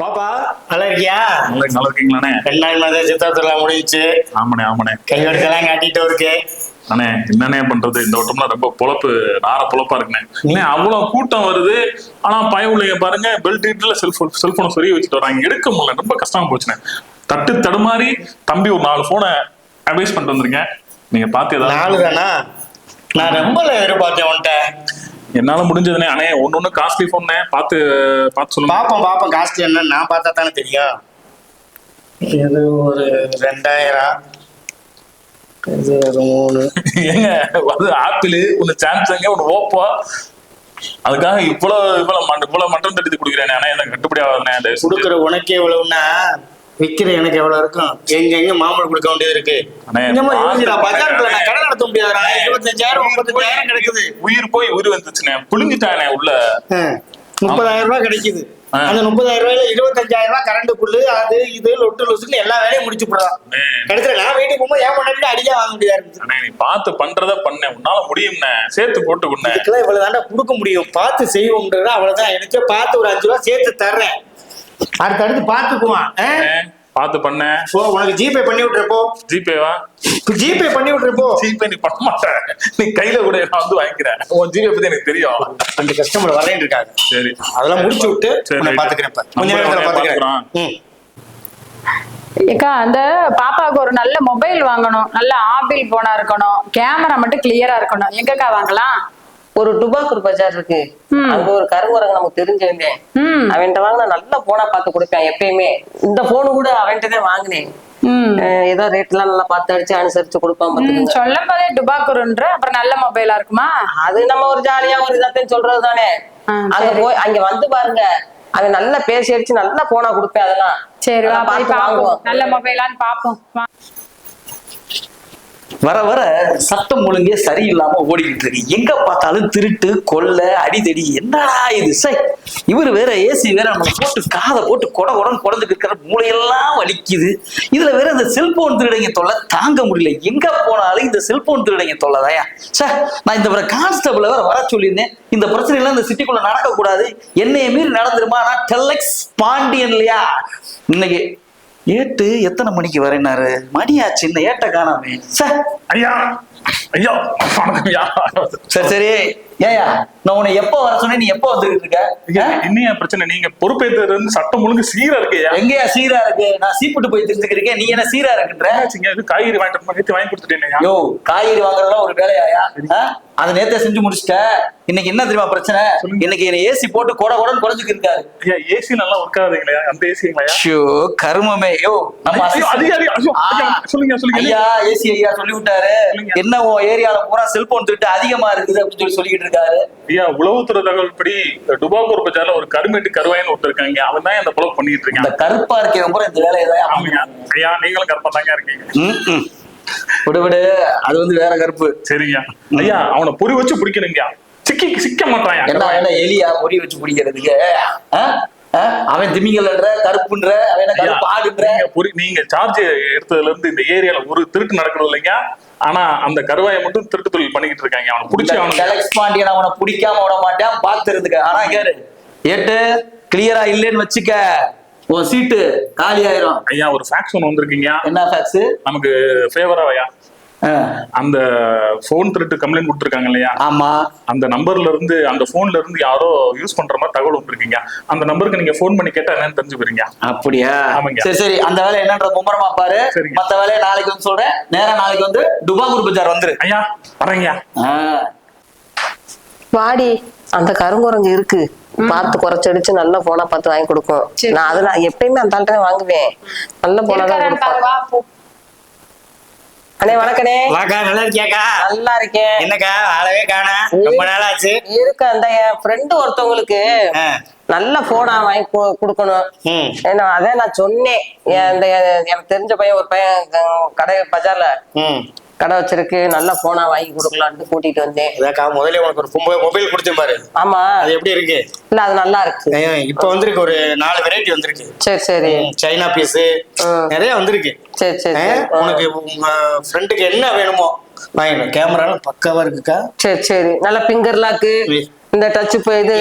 பாப்பா. நல்லா இருக்கியா நல்லா நல்லா இருக்கீங்களாண்ணே ரெண்டு நாள் மாதிரி சித்திரத்துல முடிஞ்சுச்சு. ஆமாண்ணே ஆமாண்ணே. கையெழுத்தெல்லாம் காட்டிட்டு இருக்கு அண்ணே என்னண்ணே பண்றது? இந்த வட்டம்லாம் ரொம்ப பொழப்பு நார பொழப்பா இருக்குண்ணே. அண்ணே அவ்வளவு கூட்டம் வருது. ஆனா பய உள்ளவங்க பாருங்க பெல்ட் இட்ல செல்போன் செல்போனை சொரிய வச்சுட்டு வராங்க. எடுக்க முடியல ரொம்ப கஷ்டமா போச்சுண்ணே. தட்டு தடுமாறி தம்பி ஒரு நாலு போனை அட்வைஸ் பண்ணிட்டு வந்துருங்க நீங்க பார்த்து நாலு ஏதாவது தானா நான் ரொம்ப எதிர்பார்த்தேன் உன்ட்ட என்னால முடிஞ்சதுண்ணே அண்ணே ஒன்னு ஒண்ணு காஸ்ட்லி போன்னே பார்த்து பார்த்து சொல்லுங்க. பாப்போம் பாப்போம் காஸ்ட் என்னன்னு நான் பார்த்தா தானே தெரியும். இது ஒரு ரெண்டாயிரம் இது ஒரு மூணு. ஏங்க அது ஆப்பிள் ஒன்னு சாம்சங் ஒன்னு ஓப்போ. அதுக்காக இவ்வளவு இவ்வளவு இவ்வளவு மட்டம் தட்டி கொடுக்குறேன் ஆனா எனக்கு கட்டுப்படி ஆகாதுண்ணே கொடுக்குற உனக்கே எவ்வளவுன்னா விக்கிற எனக்கு எவ்வளவு இருக்கும்? எங்க எங்க மாமூல் கொடுக்க வேண்டியது இருக்கு. பஜார்ல நான் கடை நடத்த முடியாதுடா. இருபத்தஞ்சாயிரம் முப்பத்தஞ்சாயிரம் கிடைக்குது. உயிர் போய் உயிர் வந்துச்சுண்ணே. புழுங்கிட்டானே உள்ள. முப்பதாயிரம் ரூபாய் கிடைக்குது. அந்த முப்பதாயிரம் ரூபாயில இருபத்தஞ்சாயிரம் ரூபாய் கரண்ட் புல்லு அது இது லொட்டு லொசுன்னு எல்லா வேலையும் முடிச்சு போடுறான் அண்ணே, கடைசியில நான் வீட்டுக்கு போகும்போது ஏன் பண்ணி அடியா வாங்க முடியாது. நீ பார்த்து பண்றத பண்ண. உன்னால முடியும்ண்ணே. சேர்த்து போட்டு கொண்டேன் இதுக்கெல்லாம் இவ்வளவு தாண்டா கொடுக்க முடியும்? பார்த்து செய்வோம்ன்றத அவ்வளவுதான். எனக்கு பார்த்து ஒரு அஞ்சு ரூபா சேர்த்து தர்றேன். அடுத்து அடுத்து பார்த்துக்குவான் ஆ? பார்த்து பண்ண. போ உனக்கு ஜிபே பண்ணி விட்டுறப்போ ஜிபேவா ஜிபே பண்ணி விட்டுறப்போ ஜிபே நீ பண்ண மாட்டேன் நீ கையில கூட நான் வந்து வாங்கிக்கிறேன் உன் ஜிபே பத்தி எனக்கு தெரியும். அந்த கஸ்டமர் வரேன் இருக்காங்க. சரி. அதெல்லாம் முடிச்சு விட்டு சரி. பாத்துக்கிறேன். கொஞ்ச நேரத்துல பாத்துக்கிறேன். ஏக்கா அந்த பாப்பாவுக்கு ஒரு நல்ல மொபைல் வாங்கணும். நல்ல ஆப்பிள் போனா இருக்கணும். கேமரா மட்டும் கிளியரா இருக்கணும். எங்கக்கா வாங்கலாம்? ஒரு டுபாக்கூர் பஜார் இருக்கு. அங்க ஒரு கருவரங்க நமக்கு தெரிஞ்சவங்க அவன்கிட்ட வாங்கினா நல்ல போனா பார்த்து கொடுப்பேன் எப்பயுமே. இந்த போனு கூட அவன்கிட்ட தான் வாங்கினேன் ஏதோ ரேட் எல்லாம் நல்லா பார்த்து அடிச்சு அனுசரிச்சு கொடுப்பான் சொல்லும் போதே டுபாக்குருன்ற அப்புறம் நல்ல மொபைலா இருக்குமா? அது நம்ம ஒரு ஜாலியா ஒரு இதாத்தையும் சொல்றது தானே அங்க. போய் அங்க வந்து பாருங்க. அவன் நல்லா பேசி அடிச்சு நல்லா போனா கொடுப்பேன் அதெல்லாம். சரி. நல்ல மொபைலான்னு பாப்போம். வர வர சட்டம் ஒழுங்கே சரியில்லாம ஓடிக்கிட்டு இருக்கு. எங்க பார்த்தாலும் திருட்டு கொள்ளை அடிதடி என்னடா இது? சை இவர் வேற ஏசி வேற நம்ம போட்டு காதை போட்டு கொட உடன் குடஞ்சுட்டு இருக்கிற மூளையெல்லாம் வலிக்குது. இதுல வேற இந்த செல்போன் திருடங்க தொல்லை தாங்க முடியல. எங்க போனாலும் இந்த செல்போன் திருடங்க தொல்லைதாயா சார் நான் இந்த வர கான்ஸ்டபிள வேற வர சொல்லியிருந்தேன். இந்த பிரச்சனை எல்லாம் இந்த சிட்டிக்குள்ள நடக்கக்கூடாது. என்னைய மீறி நடந்துருமா? நான் டெல்லெக்ஸ் பாண்டியன் இல்லையா? இன்னைக்கு ஏட்டு எத்தனை மணிக்கு வரேனாரு மணியாச்சு இந்த ஏட்டை காணாமே. சார் ஐயா ஐயா. சரி சரி. ஏயா நான் உன்னை எப்போ வர சொன்னேன்? நீ எப்போ வந்துகிட்டு இருக்க? என்னையா பிரச்சனை? நீங்க பொறுப்பேற்றது இருந்து சட்டம் ஒழுங்கு சீரா இருக்கையா எங்கேயா சீரா இருக்கு? நான் சீப்பிட்டு போய் தெரிஞ்சுக்கிறீங்க நீ என்ன சீரா இருக்குன்ற? காய்கறி வாங்கிட்டு வந்து வாங்கி கொடுத்துட்டேன் யோ காய்கறி வாங்குறதெல்லாம் ஒரு வேலையாயா? அதை நேத்தே செஞ்சு முடிச்சிட்ட. இன்னைக்கு என்ன தெரியுமா பிரச்சனை? இன்னைக்கு என்ன ஏசி போட்டு கொட கொடன்னு குறைஞ்சுக்கு இருக்காரு. ஐயா ஏசி நல்லா ஒர்க் ஆகுதுங்களா அந்த ஏசிங்களா ஷோ கருமமே. யோ நம்ம அதிகாரி, சொல்லுங்க, சொல்லுங்க. ஐயா ஏசி ஐயா சொல்லி விட்டாரு. என்ன உன் ஏரியால பூரா செல்போன் திருட்டு அதிகமா இருக்குது அப்படின்னு சொல்லி சொல்லிக்கிட்டு ஐயா உளவுத்துறை தகவல் படி டுபாக்கூர் பஜார்ல ஒரு கருமேட்டு கருவாயின்னு ஒருத்தர் இருக்காங்க. அவன் தான் இந்த பொழப்பு பண்ணிட்டு இருக்கான். கருப்பா இருக்கவங்க பூரா இந்த வேலையை தான் ஐயா நீங்களும் கருப்பா தாங்க இருக்கீங்க. விடு விடு. அது வந்து வேற கருப்பு. சரிங்க. ஐயா அவனை பொறி வச்சு பிடிக்கணுங்க. சிக்கி சிக்க மாட்டான். என்ன என்ன எலியா? பொறி வச்சு பிடிக்கிறதுக்கு? அவன் திமிங்கல்ன்ற கருப்புன்ற அவன் ஆடுன்ற? நீங்க சார்ஜ் எடுத்ததுல இருந்து இந்த ஏரியால ஒரு திருட்டு நடக்கிறது இல்லைங்க. ஆனா அந்த கருவாயை மட்டும் திருட்டு தொழில் பண்ணிக்கிட்டு இருக்காங்க. அவனை பிடிச்சி அவனுக்கு கலெக்ஸ் பாண்டியன் அவனை பிடிக்காம விட மாட்டான். பாத்துறதுக்கு ஆனா கேரு ஏட்டு கிளியரா இல்லைன்னு வச்சுக்க. உன் சீட்டு காலி ஆயிரும். ஐயா ஒரு ஃபேக்ஸ் ஒன்று வந்திருக்கீங்க. என்ன ஃபேக்ஸ் நமக்கு ஃபேவரா ஐயா. அந்த போன் திருட்டு கம்ப்ளைண்ட் கொடுத்துருக்காங்க இல்லையா ஆமா. அந்த நம்பர்ல இருந்து அந்த போன்ல இருந்து யாரோ யூஸ் பண்ற மாதிரி தகவல் வந்திருக்கீங்க அந்த நம்பருக்கு நீங்க ஃபோன் பண்ணி கேட்டா என்னன்னு தெரிஞ்சு போறீங்க அப்படியா? ஆமாங்க. சரி சரி. அந்த வேலை என்னன்ற மும்மரமா பாரு. மத்த வேலையை நாளைக்கு வந்து சொல்றேன். நேரா நாளைக்கு வந்து டுபாகூர் பஜார் வந்துரு. ஐயா வரேங்க ஆ. வாடி அந்த கருங்குரங்கு இருக்கு. பார்த்து குறைச்சடிச்சு நல்ல போனா பார்த்து வாங்கி கொடுக்கும். நான் அதெல்லாம் எப்பயுமே அந்த ஆள்கிட்ட வாங்குவேன். நல்ல போனா தான் கொடுப்பேன். அண்ணே வணக்கண்ணே. வாக்கா நல்லா இருக்கியாக்கா நல்லா இருக்கேன் என்னக்கா ஆளவே காண. ரொம்ப நாள் ஆச்சு இருக்கு அந்த என் ஃப்ரெண்டு ஒருத்தவங்களுக்கு. நல்ல போனா வாங்கி கொடுக்கணும். ஏன்னா அதே நான் சொன்னேன். இந்த எனக்கு தெரிஞ்ச பையன் ஒரு பையன் கடை பஜார்ல கடை வச்சிருக்கு நல்ல போனா வாங்கி கொடுக்கலான்ட்டு கூட்டிட்டு வந்தேன். இதாக்கா முதல்ல உனக்கு ஒரு மொபைல் கொடுத்தேன் பாரு. ஆமா. அது எப்படி இருக்கு? இல்ல அது நல்லா இருக்கு. இப்ப வந்திருக்கு ஒரு நாலு வெரைட்டி வந்திருக்கு. சரி சரி. China piece. நிறைய வந்திருக்கு. சரி சரி உனக்கு உங்க ஃப்ரெண்டுக்கு என்ன வேணுமோ? வாங்கிடும் கேமராலாம் பக்காவா இருக்குக்கா. சரி சரி. நல்ல பிங்கர் லாக்கு இந்த டச் இது.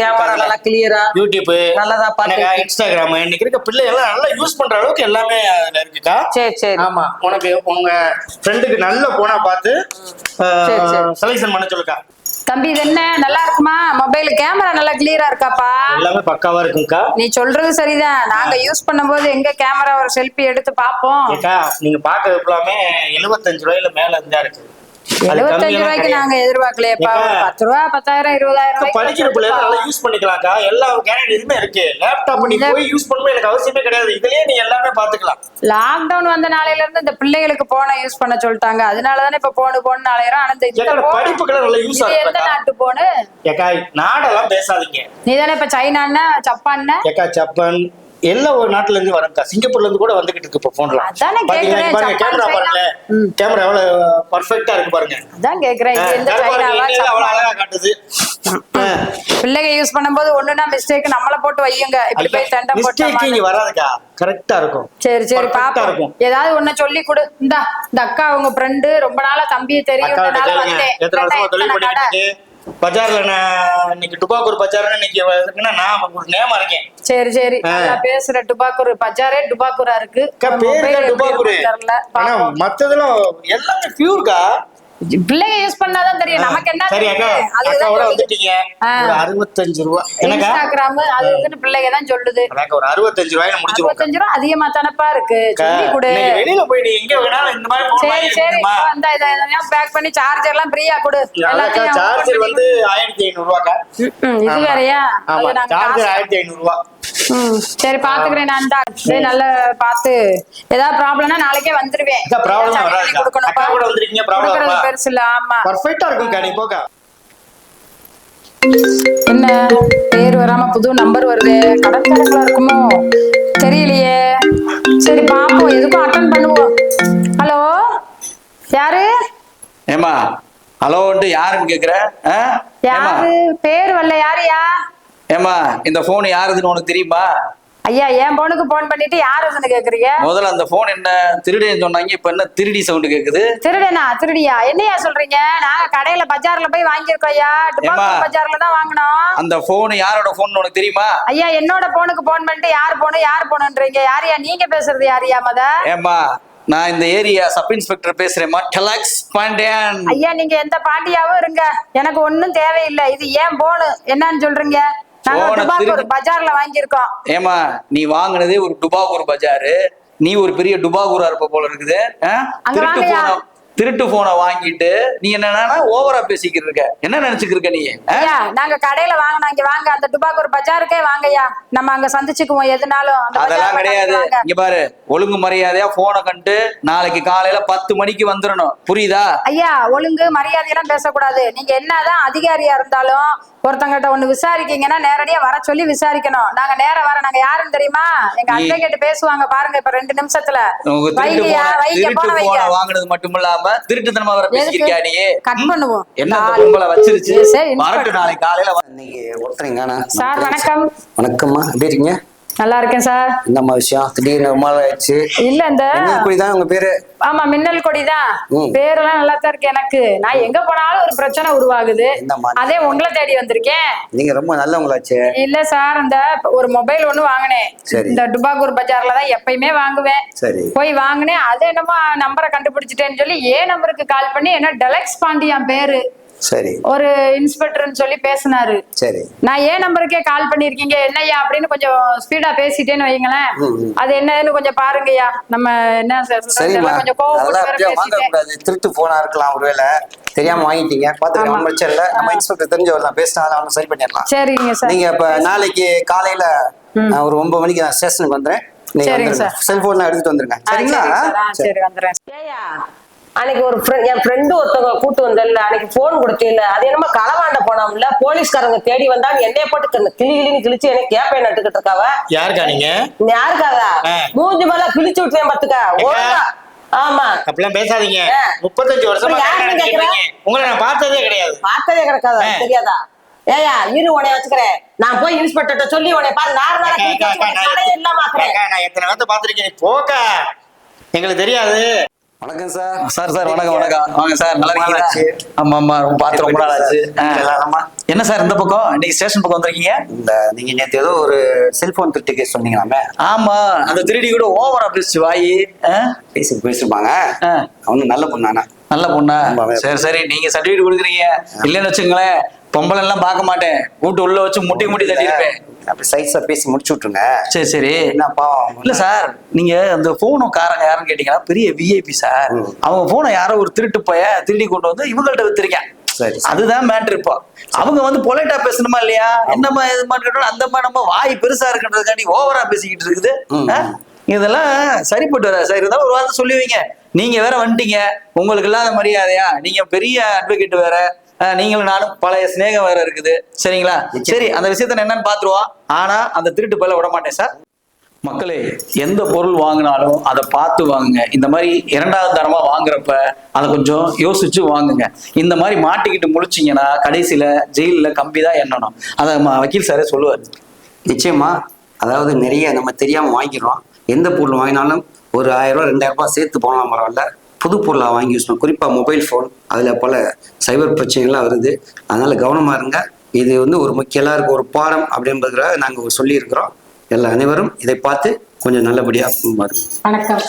கேமரா நல்லா கிளியரா யூடியூப் நல்லதா பார்த்து இன்ஸ்டாகிராம் இன்னைக்கு இருக்க பிள்ளை எல்லாம் நல்லா யூஸ் பண்ற அளவுக்கு எல்லாமே அதுல இருக்குக்கா? சரி சரி. ஆமா. உனக்கு உங்க ஃப்ரெண்டுக்கு நல்ல போனா பார்த்து சரி, சரி. செலக்ஷன் பண்ண சொல்லுக்கா. தம்பி இது என்ன? நல்லா இருக்குமா? மொபைல் கேமரா நல்லா கிளியரா இருக்காப்பா? எல்லாமே பக்காவா இருக்குங்கக்கா நீ சொல்றது சரிதான். நாங்க யூஸ் பண்ணும்போது எங்க கேமரா ஒரு செல்ஃபி எடுத்து பாப்போம் நீங்க பாக்குறது எல்லாமே எழுபத்தஞ்சு ரூபாயில மேல இருந்தா இருக்கு. எழுபத்தஞ்சு ரூபாய்க்கு. நாங்க எதிர்பார்க்கலையப்பா. பத்து ரூபா பத்தாயிரம் இருபதாயிரம் படிக்கிற பிள்ளை நல்லா யூஸ் பண்ணிக்கலாம்க்கா. எல்லா கேரட் இதுமே இருக்கு. லேப்டாப் நீ போய் யூஸ் பண்ணணும் எனக்கு அவசியமே கிடையாது. இதுலயே நீ எல்லாமே பாத்துக்கலாம் லாக்டவுன் வந்த நாளையில இருந்து இந்த பிள்ளைகளுக்கு போனை யூஸ் பண்ண சொல்லிட்டாங்க. அதனாலதானே இப்ப போனு போன்னு நாளையிறம் ஆனா இந்த படிப்புக்கெல்லாம் நல்லா யூஸ் இது எந்த நாட்டு போனு ஏக்கா நாடெல்லாம் பேசாதீங்க. நீ தானே இப்ப சைனான்னு ஜப்பான்னு ஏக்கா ஜப்பான் எல்லா ஒரு நாட்டுல இருந்து வரங்கக்கா சிங்கப்பூர்ல இருந்து கூட வந்துகிட்டு இருக்கு இப்போ போன்ல பாருங்க கேமரா. பாருங்க. கேமரா எவ்வளவு பர்ஃபெக்ட்டா இருக்கு பாருங்க. அதான் கேக்குறேன்? அழகா காட்டுது. பிள்ளைங்க யூஸ் பண்ணும்போது ஒண்ணுனா மிஸ்டேக் நம்மள போட்டு வையுங்க. இப்படி போய் தண்டை போட்டோமா வராதுக்கா. கரெக்டா இருக்கும். சரி சரி பாப்போம். இருக்கும். ஏதாவது ஒண்ணு சொல்லி கொடு. இந்தா இந்த அக்கா அவங்க ஃப்ரெண்டு ரொம்ப நாளா தம்பியை தெரியும் பஜார்ல நான் இன்னைக்கு டுபாக்கூர் பஜார்னு இன்னைக்கு இருக்குன்னா நான் ஒரு நேமா இருக்கேன். சரி சரி. பேசுற டுபாக்கூர் பஜாரே டுபாக்கூரா இருக்கு. பேரு டுபாக்கூர் ஆனா. மத்ததெல்லாம் எல்லாமே பியூர்க்கா பிள்ளைங்க யூஸ் பண்ணாதான் தெரியும். நமக்கு என்ன அறுபத்தஞ்சு ரூபா. இன்ஸ்டாகிராம் அது இதுன்னு பிள்ளைங்க தான் சொல்லுது. அதாக்கா ஒரு அறுபத்தஞ்சு ரூபாயில முடிச்சிருவோம் அறுபத்தஞ்சு ரூபா அதிகமா தானப்பா இருக்கு சொல்லி கொடு. இன்னைக்கு வெளியில போய் நீ எங்க வேணாலும் இந்த மாதிரி phone சரி சரி. அந்த பேக் பண்ணி சார்ஜர் எல்லாம் ஃப்ரீயா கொடு. எல்லாத்தையும் சார்ஜர் வந்து ஆயிரத்தி ஐநூறு ரூபாக்கா. ம், ம், இது. வேறயா? சார்ஜர் ஆயிரத்தி ஐநூறு ரூபா. சரி பாத்துக்கிறேன் நான் தான். டேய், நல்லா பார்த்து ஏதாவது ப்ராப்ளம்னா நாளைக்கே வந்துருவேன்? பெருசு இல்ல ஆமா. பர்ஃபெக்டா இருக்கும்க்கா நீ போக்கா. என்ன? பேர் வராம புது நம்பர் வருது. கடற்கரைகளா இருக்குமோ? தெரியலையே. சரி பாப்போம். எதுக்கும் அட்டன் பண்ணுவோம். ஹலோ யாரு? ஏமா ஹலோன்ட்டு யாருன்னு கேக்குற? யாரு? பேர் வரல யாருயா? ஏமா இந்த போன் யாருதுன்னு உனக்கு தெரியுமா? ஐயா என் போனுக்கு போன் பண்ணிட்டு யாருன்னு கேக்குறீங்க? முதல்ல அந்த போன் என்ன? திருடின்னு சொன்னாங்க இப்ப என்ன திருடி சவுண்ட் கேக்குது? திருடனா? திருடியா? என்னையா சொல்றீங்க? நாங்க கடையில பஜார்ல போய் வாங்கியிருக்கோம் ஐயா? பஜார்ல தான் வாங்கினோம். அந்த போன் யாரோட போன் உனக்கு தெரியுமா? ஐயா என்னோட போனுக்கு போன் பண்ணிட்டு யார் போனு யார் போனுன்றீங்க யாரையா நீங்க பேசுறது யாரையா மத? ஏமா நான் இந்த ஏரியா சப் இன்ஸ்பெக்டர் பேசுறேம்மா டெலாக்ஸ் பாண்டியன். ஐயா நீங்க எந்த பாண்டியாவும் இருங்க. எனக்கு ஒண்ணும் தேவையில்லை. இது ஏன் போனு என்னன்னு சொல்றீங்க? நாங்க பஜார்ல வாங்கியிருக்கோம். ஏமா நீ வாங்குனதே ஒரு டுபாகூர் பஜாரு. நீ ஒரு பெரிய டுபாகூரா இருப்ப போல இருக்குது திருட்டு. போன வாங்கிட்டு நீ என்னன்னா ஓவரா பேசிக்கிட்டு இருக்க. என்ன நினைச்சுக்கிட்டு இருக்க நீ? நாங்க கடையில வாங்கினோம். இங்க வாங்க. அந்த துபாக்கூர் பஜாருக்கே வாங்கய்யா நம்ம அங்க சந்திச்சுக்குவோம். எதுனாலும் அதெல்லாம் கிடையாது. இங்க பாரு ஒழுங்கு மரியாதையா போனை கண்டு நாளைக்கு காலையில பத்து மணிக்கு வந்துடணும் புரியுதா? ஐயா ஒழுங்கு மரியாதையெல்லாம் பேசக்கூடாது. நீங்க என்னதான் அதிகாரியா இருந்தாலும் ஒருத்தங்கிட்ட ஒண்ணு விசாரிக்கீங்கன்னா நேரடியா வர சொல்லி விசாரிக்கணும். நாங்க நேரா வர நாங்க யாருன்னு தெரியுமா? எங்க நீ- அட்வொகேட் பேசுவாங்க பாருங்க இப்ப ரெண்டு நிமிஷத்துல. வாங்குனது மட்டும் இல்லாம திருட்டுத்தனமா வர பேசிக்கிறியா நீ கட் பண்ணுவோம். என்ன கும்பலை வச்சிருச்சு. வரட்டும் நாளைக்கு காலையில இன்னைக்கு ஒருத்தரையும் காணா சார் வணக்கம். வணக்கம்மா. எப்படி இருக்கீங்க? நல்லா இருக்கேன் சார். என்னம்மா விஷயம்? திடீர்னு ரொம்ப நாள் ஆயிடுச்சு. இல்ல இந்த இப்படிதான் உங்க பேரு? ஆமா மின்னல் கொடிதான் ம். பேரெல்லாம் நல்லா தான் இருக்கு எனக்கு. நான் எங்க போனாலும் ஒரு பிரச்சனை உருவாகுது? அதே உங்களை தேடி வந்திருக்கேன். நீங்க ரொம்ப நல்லவங்களாச்சே. இல்ல சார் இந்த ஒரு மொபைல் ஒண்ணு வாங்கினேன். இந்த டுபாகூர் பஜார்ல தான் எப்பயுமே வாங்குவேன். சரி. போய் வாங்கினேன். அது என்னமோ நம்பரை கண்டுபிடிச்சிட்டேன்னு சொல்லி ஏ நம்பருக்கு கால் பண்ணி என்ன டெலக்ஸ் பாண்டியான் பேரு. சரி. ஒரு இன்ஸ்பெக்டர்னு சொல்லி பேசினாரு. சரி. நான் ஏன் நம்பருக்கே கால் பண்ணிருக்கீங்க? என்னய்யா அப்படின்னு கொஞ்சம் ஸ்பீடா பேசிட்டேன்னு வைங்களேன். அது என்னன்னு கொஞ்சம் பாருங்கய்யா. நம்ம என்ன கொஞ்சம் கோவம் திருட்டு போனா இருக்கலாம் ஒருவேளை. தெரியாம வாங்கிட்டீங்க. பாத்துக்கலாம். ஒன்றும் பிரச்சனை இல்லை. நம்ம இன்ஸ்பெக்டர் தெரிஞ்சவர் தான் பேசினா அவங்க சரி பண்ணிடலாம். சரிங்க சார் நீங்க இப்ப நாளைக்கு காலையில நான் ஒரு ஒன்பது மணிக்கு நான் ஸ்டேஷனுக்கு வந்துடுறேன். நீங்க சரிங்க வந்துருங்க. சார். செல்போன் எடுத்துட்டு வந்துருங்க. சரிங்களா? சரிங்க சார். வந்துடுறேன். அன்னைக்கு ஒரு friend- என் ஃப்ரெண்டு ஒருத்தவங்க கூட்டு வந்தல அன்னைக்கு போன் கொடுத்தேல அது என்னமோ களவாண்ட போனோம்ல போலீஸ்காரங்க தேடி வந்தா என்னைய போட்டு கிளி கிளின்னு கிழிச்சு என்ன கேப்பை நட்டுக்கிட்டு இருக்காவ. யாருக்கா நீங்க? நீ யாருக்காதா. மூஞ்சி மேல கிழிச்சு விட்டுறேன் பாத்துக்க. ஆமா. அப்படிலாம் பேசாதீங்க. முப்பத்தஞ்சு வருஷமா. உங்களை நான் பார்த்ததே கிடையாது. பார்த்ததே கிடக்காதா. தெரியாதா? ஏயா இரு உன்னை வச்சுக்கிறேன். நான் போய் இன்ஸ்பெக்டர்ட்ட சொல்லி உன்னை பாரு. நார் நாரா இல்லாம நான் எத்தனை. நீ போக்கா. எங்களுக்கு தெரியாது. வணக்கம் சார். சார் சார் வணக்கம் வணக்கம். வாங்க சார் நல்லா இருக்கீங்களா. ஆமா ஆமா பார்த்து ரொம்ப நாள் ஆச்சு? என்ன சார் இந்த பக்கம்? இன்னைக்கு ஸ்டேஷன் பக்கம் வந்திருக்கீங்க? இந்த நீங்க நேத்து ஏதோ ஒரு செல்போன் திருட்டு கேஸ் சொன்னீங்களாமே? ஆமா அந்த திருடி கூட ஓவரா பேசிச்சு வாயி? பேசி பேசிருப்பாங்க. அவனு நல்ல பொண்ணானா? நல்ல பொண்ணா. சரி சரி நீங்க சர்டிபிகேட் கொடுக்குறீங்க. இல்லைன்னு வச்சுங்களேன் பொம்பளை எல்லாம் பார்க்க மாட்டேன். வீட்டு உள்ள வச்சு முட்டி முட்டி தட்டியிருப்பேன். அப்படி சைஸா பேசி முடிச்சு விட்டுருங்க. சரி சரி. என்னப்பா? இல்ல சார் நீங்க அந்த போனும் காரங்க யாருன்னு கேட்டீங்கன்னா பெரிய விஐபி சார். அவங்க போனை யாரோ ஒரு திருட்டு போய திருடி கொண்டு வந்து இவங்கள்ட்ட வித்துருக்கேன். சரி. அதுதான் மேட்ரு இப்போ. அவங்க வந்து பொலைட்டா பேசணுமா இல்லையா? என்னம்மா இது மாதிரி அந்த மாதிரி நம்ம வாய் பெருசா இருக்குன்றதுக்காண்டி ஓவரா பேசிக்கிட்டு இருக்குது? இதெல்லாம் சரிப்பட்டு வராது சார். இருந்தாலும் ஒரு வார்த்தை சொல்லுவீங்க. நீங்க வேற வந்துட்டீங்க. உங்களுக்கு இல்லாத மரியாதையா? நீங்க பெரிய அட்வொகேட் வேற. நீங்களும் நானும் பழைய சிநேகம் வேற இருக்குது. சரிங்களா? சரி அந்த விஷயத்த நான் என்னன்னு பாத்துருவோம் ஆனா அந்த திருட்டு பயில விட மாட்டேன் சார். மக்களே எந்த பொருள் வாங்கினாலும் அதை பார்த்து வாங்குங்க. இந்த மாதிரி இரண்டாவது தரமா வாங்குறப்ப அதை கொஞ்சம் யோசிச்சு வாங்குங்க. இந்த மாதிரி மாட்டிக்கிட்டு முழிச்சிங்கன்னா கடைசியில ஜெயிலில் கம்பி தான் எண்ணணும். அதை வக்கீல் சாரே சொல்லுவார். நிச்சயமா. அதாவது நிறைய நம்ம தெரியாம வாங்கிடுறோம். எந்த பொருள் வாங்கினாலும் ஒரு ஆயிரம் ரூபாய் ரெண்டாயிரம் ரூபாய் சேர்த்து போனால் பரவாயில்ல. புது பொருளாக வாங்கி யூஸ் பண்ண குறிப்பாக மொபைல் ஃபோன் அதில் பல சைபர் பிரச்சனைகள்லாம் வருது. அதனால கவனமா இருங்க. இது வந்து ஒரு முக்கிய எல்லாருக்கும் ஒரு பாடம் அப்படின்றதுக்காக நாங்கள் சொல்லியிருக்கிறோம். எல்லா அனைவரும் இதை பார்த்து கொஞ்சம் நல்லபடியாக பாருங்க வணக்கம்.